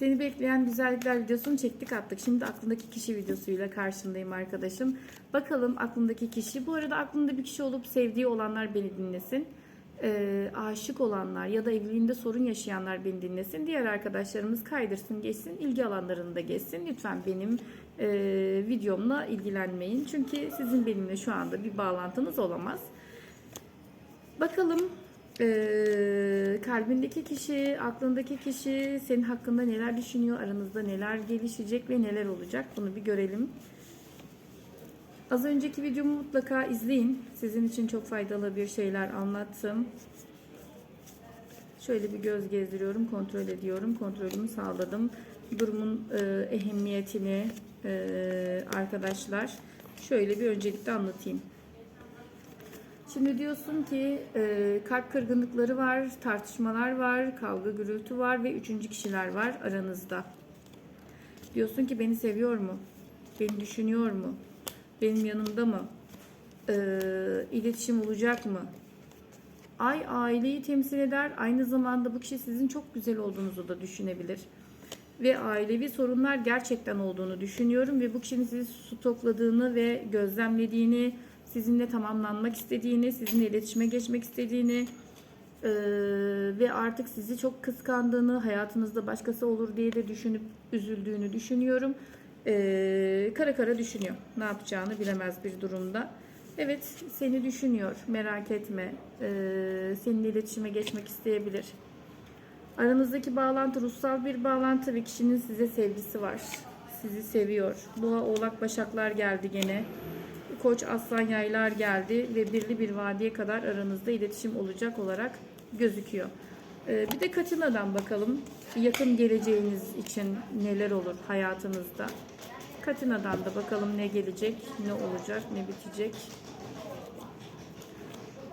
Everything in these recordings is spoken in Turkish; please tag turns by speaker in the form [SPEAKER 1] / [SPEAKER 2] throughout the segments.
[SPEAKER 1] Seni bekleyen güzellikler videosunu çektik attık. Şimdi aklındaki kişi videosuyla karşındayım arkadaşım. Bakalım aklındaki kişi. Bu arada aklında bir kişi olup sevdiği olanlar beni dinlesin. Ee, aşık olanlar ya da evliliğinde sorun yaşayanlar beni dinlesin. Diğer arkadaşlarımız kaydırsın geçsin. ilgi alanlarını da geçsin. Lütfen benim e, videomla ilgilenmeyin. Çünkü sizin benimle şu anda bir bağlantınız olamaz. Bakalım eee, kalbindeki kişi, aklındaki kişi senin hakkında neler düşünüyor, aranızda neler gelişecek ve neler olacak bunu bir görelim. Az önceki videomu mutlaka izleyin. Sizin için çok faydalı bir şeyler anlattım. Şöyle bir göz gezdiriyorum, kontrol ediyorum. Kontrolümü sağladım. Durumun eee, ehemmiyetini eee, arkadaşlar şöyle bir öncelikle anlatayım. Şimdi diyorsun ki e, kalp kırgınlıkları var, tartışmalar var, kavga gürültü var ve üçüncü kişiler var aranızda. Diyorsun ki beni seviyor mu? Beni düşünüyor mu? Benim yanımda mı? E, iletişim olacak mı? Ay aileyi temsil eder. Aynı zamanda bu kişi sizin çok güzel olduğunuzu da düşünebilir. Ve ailevi sorunlar gerçekten olduğunu düşünüyorum ve bu kişinin sizi stokladığını ve gözlemlediğini, sizinle tamamlanmak istediğini, sizinle iletişime geçmek istediğini eee, ve artık sizi çok kıskandığını, hayatınızda başkası olur diye de düşünüp üzüldüğünü düşünüyorum. Eee, kara kara düşünüyor. Ne yapacağını bilemez bir durumda. Evet, seni düşünüyor. Merak etme. Eee, seninle iletişime geçmek isteyebilir. Aranızdaki bağlantı ruhsal bir bağlantı ve kişinin size sevgisi var. Sizi seviyor. Boğa, oğlak, başaklar geldi gene. Koç, aslan, yaylar geldi ve birli bir vadiye kadar aranızda iletişim olacak olarak gözüküyor. Ee, bir de Katina'dan bakalım. Yakın geleceğiniz için neler olur hayatınızda. Katina'dan da bakalım ne gelecek, ne olacak, ne bitecek.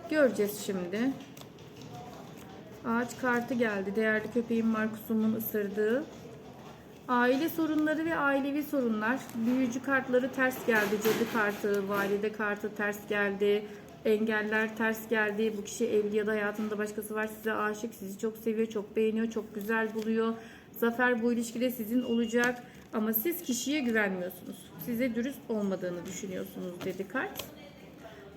[SPEAKER 1] Göreceğiz şimdi. Ağaç kartı geldi. Değerli köpeğim Markus'umun ısırdığı. Aile sorunları ve ailevi sorunlar. Büyücü kartları ters geldi. Cadı kartı, valide kartı ters geldi. Engeller ters geldi. Bu kişi evli ya da hayatında başkası var. Size aşık, sizi çok seviyor, çok beğeniyor, çok güzel buluyor. Zafer bu ilişkide sizin olacak. Ama siz kişiye güvenmiyorsunuz. Size dürüst olmadığını düşünüyorsunuz dedi kart.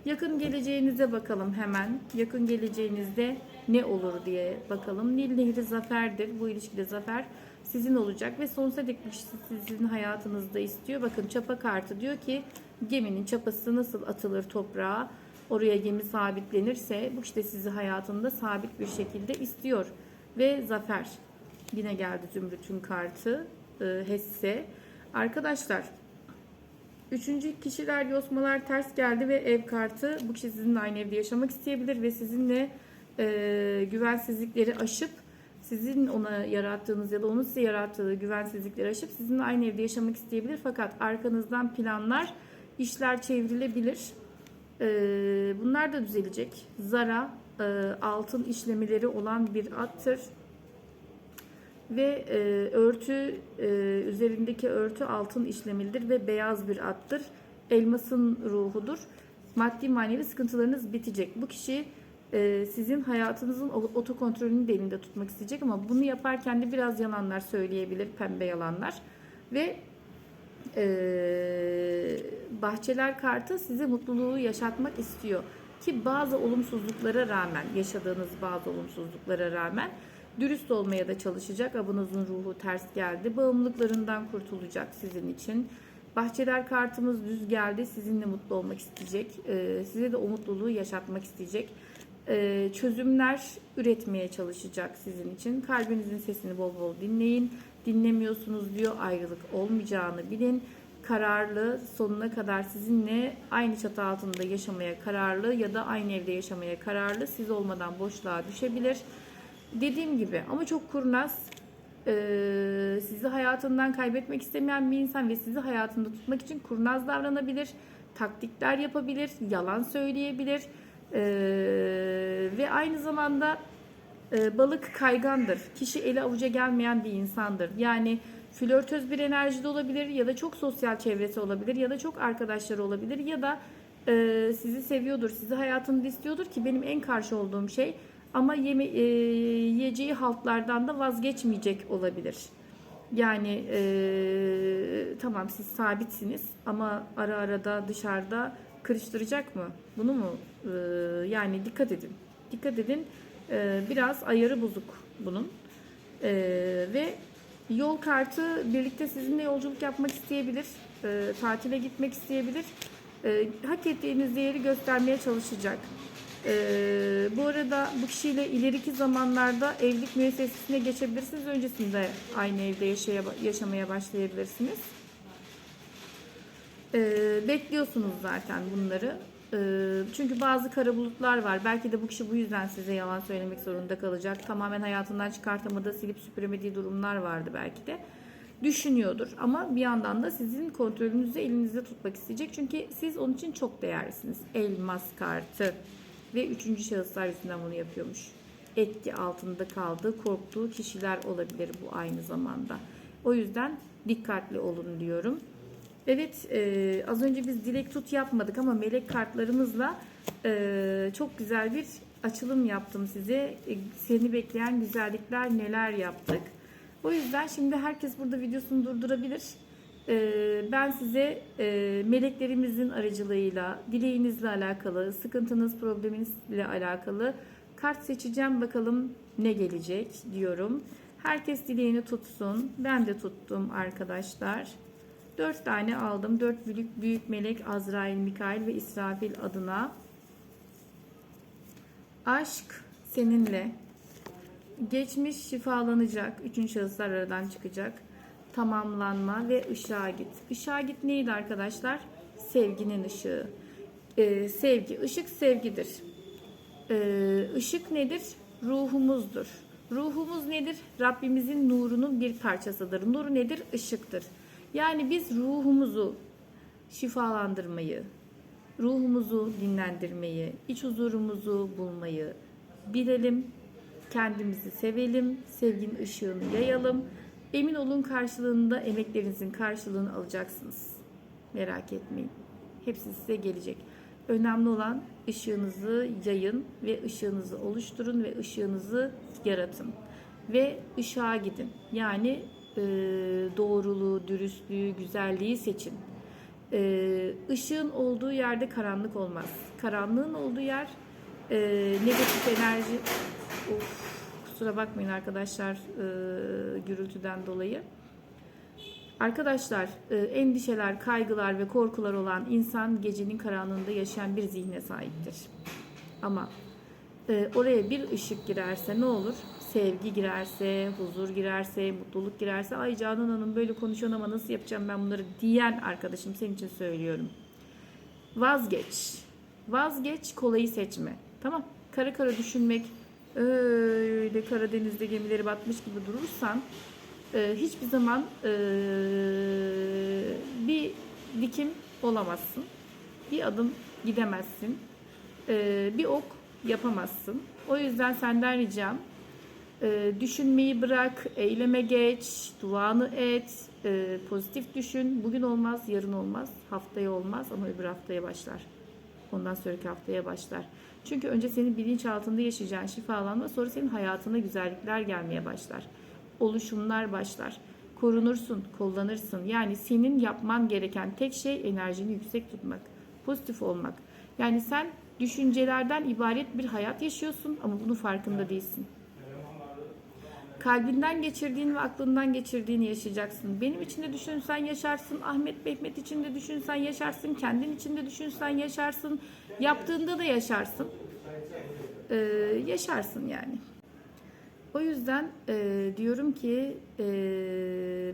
[SPEAKER 1] Yakın geleceğinize bakalım hemen. Yakın geleceğinizde ne olur diye bakalım. Nil Nehri zaferdir. Bu ilişkide zafer sizin olacak ve sonsuza dek bu kişi sizin hayatınızda istiyor. Bakın çapa kartı diyor ki geminin çapası nasıl atılır toprağa? Oraya gemi sabitlenirse bu kişi de sizi hayatında sabit bir şekilde istiyor. Ve zafer. Yine geldi Zümrüt'ün kartı. E, Hesse. Arkadaşlar Üçüncü kişiler yosmalar ters geldi ve ev kartı bu kişi sizinle aynı evde yaşamak isteyebilir ve sizinle e, güvensizlikleri aşıp sizin ona yarattığınız ya da onun size yarattığı güvensizlikleri aşıp sizinle aynı evde yaşamak isteyebilir. Fakat arkanızdan planlar, işler çevrilebilir. E, bunlar da düzelecek. Zara e, altın işlemeleri olan bir attır ve e, örtü e, üzerindeki örtü altın işlemelidir ve beyaz bir attır. Elmasın ruhudur. Maddi manevi sıkıntılarınız bitecek. Bu kişi sizin hayatınızın otokontrolünü de elinde tutmak isteyecek ama bunu yaparken de biraz yalanlar söyleyebilir, pembe yalanlar. Ve e, bahçeler kartı size mutluluğu yaşatmak istiyor. Ki bazı olumsuzluklara rağmen, yaşadığınız bazı olumsuzluklara rağmen dürüst olmaya da çalışacak. Abunuzun ruhu ters geldi. Bağımlılıklarından kurtulacak sizin için. Bahçeler kartımız düz geldi. Sizinle mutlu olmak isteyecek. Ee, size de o mutluluğu yaşatmak isteyecek. Ee, çözümler üretmeye çalışacak sizin için. Kalbinizin sesini bol bol dinleyin. Dinlemiyorsunuz diyor. Ayrılık olmayacağını bilin. Kararlı, sonuna kadar sizinle aynı çatı altında yaşamaya kararlı ya da aynı evde yaşamaya kararlı. Siz olmadan boşluğa düşebilir. Dediğim gibi ama çok kurnaz, ee, sizi hayatından kaybetmek istemeyen bir insan ve sizi hayatında tutmak için kurnaz davranabilir, taktikler yapabilir, yalan söyleyebilir ee, ve aynı zamanda e, balık kaygandır. Kişi eli avuca gelmeyen bir insandır. Yani flörtöz bir enerjide olabilir ya da çok sosyal çevresi olabilir ya da çok arkadaşları olabilir ya da e, sizi seviyordur, sizi hayatında istiyordur ki benim en karşı olduğum şey ama yeme, e, yiyeceği haltlardan da vazgeçmeyecek olabilir. Yani eee, tamam siz sabitsiniz ama ara ara da dışarıda kırıştıracak mı? Bunu mu? Eee, yani dikkat edin. Dikkat edin. Eee, biraz ayarı bozuk bunun. Eee, ve yol kartı birlikte sizinle yolculuk yapmak isteyebilir. Eee, tatile gitmek isteyebilir. Eee, hak ettiğiniz değeri göstermeye çalışacak. Ee, bu arada bu kişiyle ileriki zamanlarda evlilik müessesesine geçebilirsiniz. Öncesinde aynı evde yaşaya, yaşamaya başlayabilirsiniz. Ee, bekliyorsunuz zaten bunları. Ee, çünkü bazı kara bulutlar var. Belki de bu kişi bu yüzden size yalan söylemek zorunda kalacak. Tamamen hayatından çıkartamadığı, silip süpüremediği durumlar vardı belki de. Düşünüyordur ama bir yandan da sizin kontrolünüzü elinizde tutmak isteyecek. Çünkü siz onun için çok değerlisiniz. Elmas kartı ve üçüncü şahıslar yüzünden bunu yapıyormuş. Etki altında kaldığı, korktuğu kişiler olabilir bu aynı zamanda. O yüzden dikkatli olun diyorum. Evet, e, az önce biz dilek tut yapmadık ama melek kartlarımızla e, çok güzel bir açılım yaptım size. E, seni bekleyen güzellikler neler yaptık. O yüzden şimdi herkes burada videosunu durdurabilir. Ee, Ben size e, meleklerimizin aracılığıyla, dileğinizle alakalı, sıkıntınız, probleminizle alakalı kart seçeceğim. Bakalım ne gelecek diyorum. Herkes dileğini tutsun. Ben de tuttum arkadaşlar. Dört tane aldım. Dört büyük, büyük melek Azrail, Mikail ve İsrafil adına. Aşk seninle. Geçmiş şifalanacak. Üçüncü şahıslar aradan çıkacak. Tamamlanma ve ışığa git. Işığa git neydi arkadaşlar? Sevginin ışığı. Ee, sevgi. Işık sevgidir. Ee, ışık nedir? Ruhumuzdur. Ruhumuz nedir? Rabbimizin nurunun bir parçasıdır. Nur nedir? Işıktır. Yani biz ruhumuzu şifalandırmayı, ruhumuzu dinlendirmeyi, iç huzurumuzu bulmayı bilelim. Kendimizi sevelim, sevginin ışığını yayalım. Emin olun karşılığında emeklerinizin karşılığını alacaksınız. Merak etmeyin. Hepsi size gelecek. Önemli olan ışığınızı yayın ve ışığınızı oluşturun ve ışığınızı yaratın. Ve ışığa gidin. Yani e, doğruluğu, dürüstlüğü, güzelliği seçin. E, ışığın olduğu yerde karanlık olmaz. Karanlığın olduğu yer e, negatif enerji... Of, kusura bakmayın arkadaşlar e, gürültüden dolayı. Arkadaşlar e, endişeler, kaygılar ve korkular olan insan gecenin karanlığında yaşayan bir zihne sahiptir. Ama e, oraya bir ışık girerse ne olur? Sevgi girerse, huzur girerse, mutluluk girerse ay Canan Hanım böyle konuşuyor ama nasıl yapacağım ben bunları diyen arkadaşım senin için söylüyorum. Vazgeç. Vazgeç kolayı seçme. Tamam. Kara kara düşünmek, öyle Karadeniz'de gemileri batmış gibi durursan e, hiçbir zaman e, bir dikim olamazsın. Bir adım gidemezsin. E, bir ok yapamazsın. O yüzden senden ricam e, düşünmeyi bırak, eyleme geç, duanı et, e, pozitif düşün. Bugün olmaz, yarın olmaz, haftaya olmaz ama öbür haftaya başlar. Ondan sonraki haftaya başlar. Çünkü önce senin bilinç altında yaşayacağın şifalanma sonra senin hayatına güzellikler gelmeye başlar. Oluşumlar başlar. Korunursun, kullanırsın. Yani senin yapman gereken tek şey enerjini yüksek tutmak, pozitif olmak. Yani sen düşüncelerden ibaret bir hayat yaşıyorsun ama bunun farkında değilsin. Kalbinden geçirdiğin ve aklından geçirdiğini yaşayacaksın. Benim için de düşünsen yaşarsın. Ahmet Mehmet için de düşünsen yaşarsın. Kendin için de düşünsen yaşarsın. Yaptığında da yaşarsın. Ee, yaşarsın yani. O yüzden e, diyorum ki e,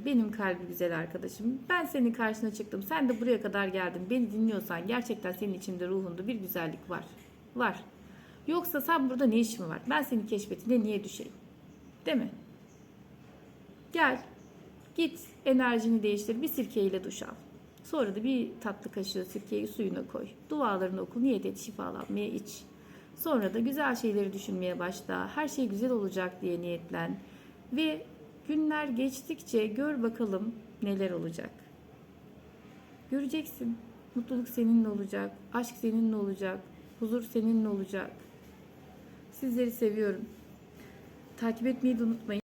[SPEAKER 1] benim kalbi güzel arkadaşım. Ben senin karşına çıktım. Sen de buraya kadar geldin. Beni dinliyorsan gerçekten senin içinde ruhunda bir güzellik var. Var. Yoksa sen burada ne işin var? Ben seni keşfetinde niye düşeyim? Değil mi? Gel. Git enerjini değiştir. Bir sirkeyle duş al. Sonra da bir tatlı kaşığı sirkeyi suyuna koy. Dualarını oku. Niyet et şifalanmaya iç. Sonra da güzel şeyleri düşünmeye başla. Her şey güzel olacak diye niyetlen. Ve günler geçtikçe gör bakalım neler olacak. Göreceksin. Mutluluk seninle olacak. Aşk seninle olacak. Huzur seninle olacak. Sizleri seviyorum. Takip etmeyi de unutmayın.